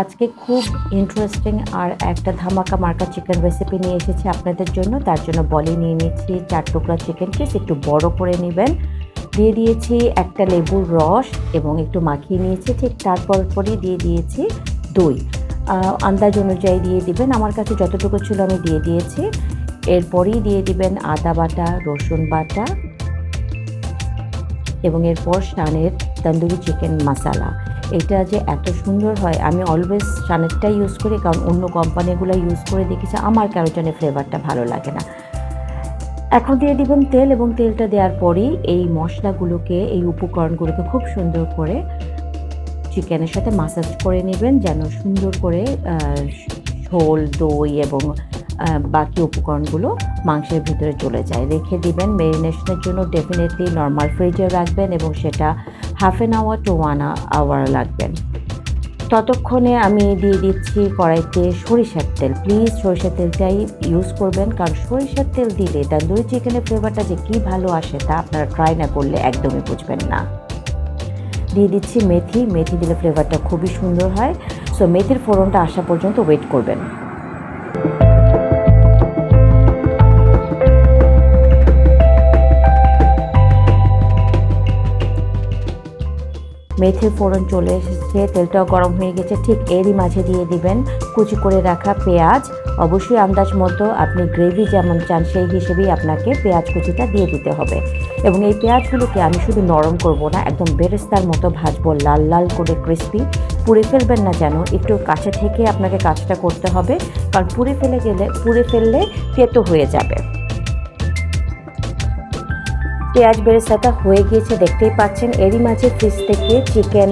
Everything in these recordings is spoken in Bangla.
আজকে খুব ইন্টারেস্টিং আর একটা ধামাকা মার্কা চিকেন রেসিপি নিয়ে এসেছি আপনাদের জন্য। তার জন্য বলি নিয়ে নিচ্ছি, চার টুকরা চিকেন পিস একটু বড় করে নেবেন। দিয়ে দিয়েছি একটা লেবুর রস এবং একটু মাখিয়ে নিয়েছি, ঠিক তারপর পরই দিয়ে দিয়েছি দই। আন্দাজ অনুযায়ী দিয়ে দিবেন। আমার কাছে যতটুকু ছিল আমি দিয়ে দিয়েছি। এরপরই দিয়ে দিবেন আদা বাটা, রসুন বাটা এবং এরপর শানের তন্দুরি চিকেন মশালা এটা যে এত সুন্দর হয়, আমি অলওয়েজ শানেরটা ইউজ করি, কারণ অন্য কোম্পানিগুলো ইউজ করে দেখেছি, আমার কারোর জন্য ফ্লেভারটা ভালো লাগে না। এখন দিয়ে দিবেন তেল এবং তেলটা দেওয়ার পরেই এই মশলাগুলোকে, এই উপকরণগুলোকে খুব সুন্দর করে চিকেনের সাথে মাসাজ করে নেবেন, যেন সুন্দর করে ঝোল, দই এবং বাকি উপকরণগুলো মাংসের ভিতরে চলে যায়। রেখে দিবেন মেরিনেশনের জন্য ডেফিনেটলি নর্মাল ফ্রিজে রাখবেন এবং সেটা half an hour to one hour লাগবেন ততক্ষণে আমি দিয়ে দিচ্ছি কড়াইতে সরিষার তেল। প্লিজ সরিষার তেলটাই ইউজ করবেন। কারণ সরিষার তেল দিলে তন্দুরি চিকেনের ফ্লেভারটা যে কী ভালো আসে তা আপনারা ট্রাই না করলে একদমই বুঝবেন না। দিয়ে দিচ্ছি মেথি। মেথি দিলে ফ্লেভারটা খুবই সুন্দর হয়। সো মেথির ফোড়নটা আসা পর্যন্ত ওয়েট করবেন। মেথির ফোড়ন চলে এসেছে, তেলটাও গরম হয়ে গেছে, ঠিক এরই মাঝে দিয়ে দিবেন কুচি করে রাখা পেঁয়াজ। অবশ্যই আন্দাজ মতো আপনি গ্রেভি যেমন চান সেই হিসেবেই আপনাকে পেঁয়াজ কুচিটা দিয়ে দিতে হবে। এবং এই পেঁয়াজগুলোকে আমি শুধু নরম করব না, একদম বেরেস্তার মতো ভাজবো, লাল লাল করে ক্রিস্পি পুড়ে ফেলবেন না যেন, একটু কাছে থেকে আপনাকে কাজটা করতে হবে, কারণ পুড়ে ফেলে গেলে, পুড়ে ফেললে তেতো হয়ে যাবে। পেঁয়াজ বেরেস্তাটা হয়ে গিয়েছে, দেখতেই পাচ্ছেন। এরই মাঝে ফ্রিজ থেকে চিকেন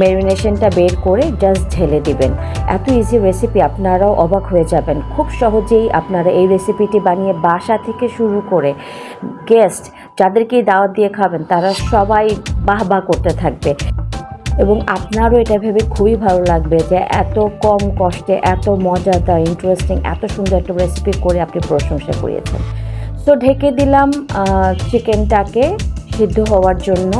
ম্যারিনেশনটা বের করে জাস্ট ঢেলে দিবেন। এত ইজি রেসিপি আপনারাও অবাক হয়ে যাবেন। খুব সহজেই আপনারা এই রেসিপিটি বানিয়ে বাসা থেকে শুরু করে গেস্ট যাদেরকেই দাওয়াত দিয়ে খাবেন, তারা সবাই বাহ বাহ করতে থাকবে। এবং আপনারও এটা ভেবে খুবই ভালো লাগবে যে এত কম কষ্টে, এত মজাদার ইন্টারেস্টিং এত সুন্দর একটা রেসিপি করে আপনি প্রশংসা করিয়েছেন। তো ঢেকে দিলাম চিকেনটাকে সিদ্ধ হওয়ার জন্য।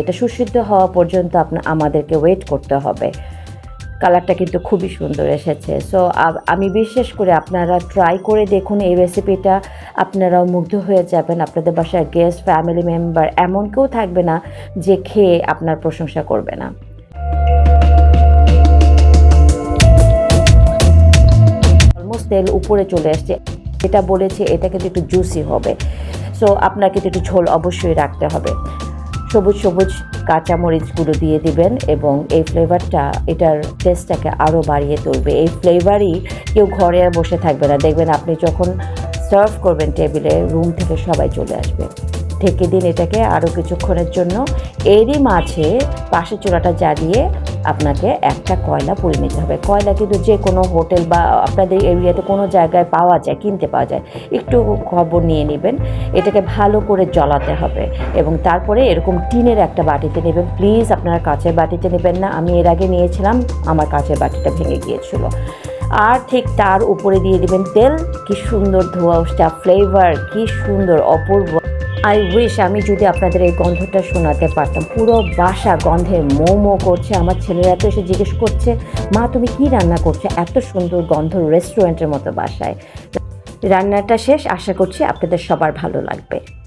এটা সুসিদ্ধ হওয়া পর্যন্ত আপনার আমাদেরকে ওয়েট করতে হবে। কালারটা কিন্তু খুবই সুন্দর এসেছে। সো আমি বিশেষ করে আপনারা ট্রাই করে দেখুন এই রেসিপিটা আপনারাও মুগ্ধ হয়ে যাবেন, আপনাদের বাসায় গেস্ট ফ্যামিলি মেম্বার এমন কেউ থাকবে না যে খেয়ে আপনার প্রশংসা করবে না। তেল উপরে চলে আসছে। এটা বলেছে এটা কিন্তু একটু জুসি হবে। সো আপনাকে কিন্তু একটু ঝোল অবশ্যই রাখতে হবে। সবুজ সবুজ কাঁচামরিচগুলো দিয়ে দিবেন এবং এই ফ্লেভারটা এটার টেস্টটাকে আরও বাড়িয়ে তুলবে। এই ফ্লেভারই কেউ ঘরে আর বসে থাকবে না। দেখবেন আপনি যখন সার্ভ করবেন টেবিলে রুম থেকে সবাই চলে আসবে। ঢেকে দিন এটাকে আরও কিছুক্ষণের জন্য। এরই মাঝে পাশে চূড়াটা জ্বালিয়ে আপনাকে একটা কয়লা পুড়ে নিতে হবে। কয়লা কিন্তু যে কোনো হোটেল বা আপনাদের এরিয়াতে কোনো জায়গায় পাওয়া যায়, কিনতে পাওয়া যায়। একটু খবর নিয়ে নেবেন। এটাকে ভালো করে জ্বলাতে হবে এবং তারপরে এরকম টিনের একটা বাটিতে নেবেন। প্লিজ আপনারা কাঁচের বাটিতে নেবেন না। আমি এর আগে নিয়েছিলাম, আমার কাঁচের বাটিটা ভেঙে গিয়েছিল। আর ঠিক তার উপরে দিয়ে দিবেন তেল। কি সুন্দর ধোয়া ফ্লেভার, কি সুন্দর, অপূর্ব। আই উইশ আমি যদি আপনাদের এই গন্ধটা শোনাতে পারতাম। পুরো বাসা গন্ধে মো মো করছে। আমার ছেলেরা তো এসে জিজ্ঞেস করছে, মা, তুমি কি রান্না করছ? এত সুন্দর গন্ধ রেস্টুরেন্টের মতো বাসায়। রান্নাটা শেষ। আশা করছি আপনাদের সবার ভালো লাগবে।